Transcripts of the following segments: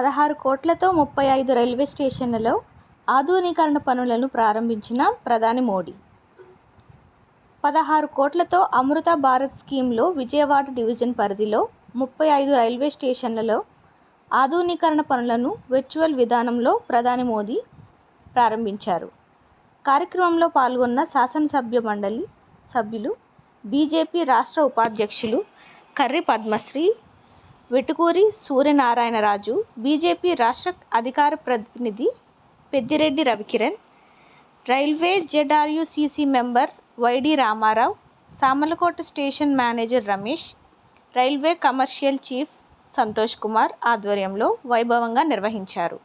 పదహారు కోట్లతో ముప్పై ఐదు రైల్వే స్టేషన్లలో ఆధునీకరణ పనులను ప్రారంభించిన ప్రధాని మోడీ. పదహారు కోట్లతో అమృత భారత్ స్కీమ్లో విజయవాడ డివిజన్ పరిధిలో ముప్పై ఐదు రైల్వే స్టేషన్లలో ఆధునీకరణ పనులను వర్చువల్ విధానంలో ప్రధాని మోదీ ప్రారంభించారు. కార్యక్రమంలో పాల్గొన్న శాసనసభ్య మండలి సభ్యులు బీజేపీ రాష్ట్ర ఉపాధ్యక్షులు కర్రి పద్మశ్రీ వెటుకూరి సూర్యనారాయణరాజు బీజేపీ రాష్ట్ర అధికార ప్రతినిధి Peddireddy Ravikiran railway ZRUCC member YD Ramarao Samalkot station manager Ramesh railway commercial chief Santosh Kumar ఆధ్వర్యంలో వైభవంగా నిర్వహించారు.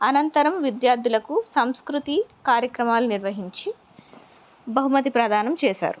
అనంతరం విద్యార్థులకు సంస్కృతి కార్యక్రమాలు నిర్వహించి బహుమతి ప్రదానం చేశారు.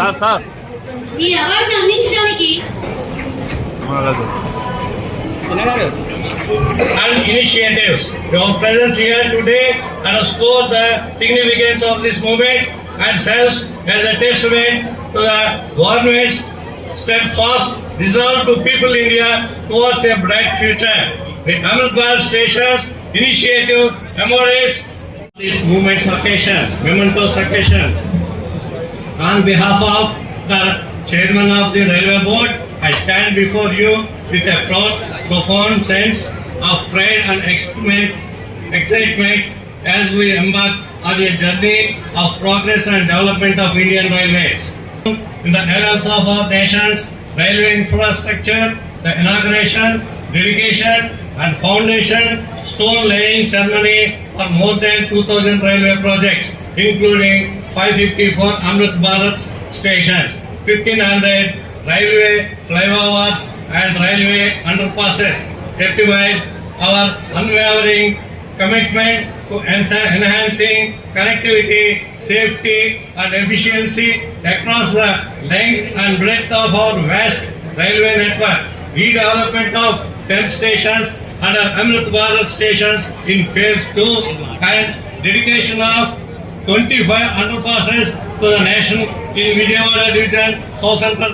సార్ సార్ ఈ అవార్డును అందించడానికి అలాగే and initiatives. Your presence here today underscore the significance of this movement and serves as a testament to the government's steadfast resolve to people India towards a bright future. The Amrit Bharat Stations initiative embodies this movement's occasion, momentous occasion. on behalf of the chairman of the railway board, I stand before you with a profound sense of pride and excitement, excitement as we embark on a journey of progress and development of Indian railways. In the annals of our nation's railway infrastructure, the inauguration, dedication, and foundation stone laying ceremony for more than 2,000 railway projects, including 554 Amrit Bharat stations, 1,500 railway flyovers and railway underpasses, testifies our unwavering commitment to enhancing connectivity, safety, and efficiency across the length and breadth of our vast railway network. Redevelopment of 10 stations under Amrit Bharat stations in phase 2 and dedication of 25 underpasses to the national in Vijayawada division, South Central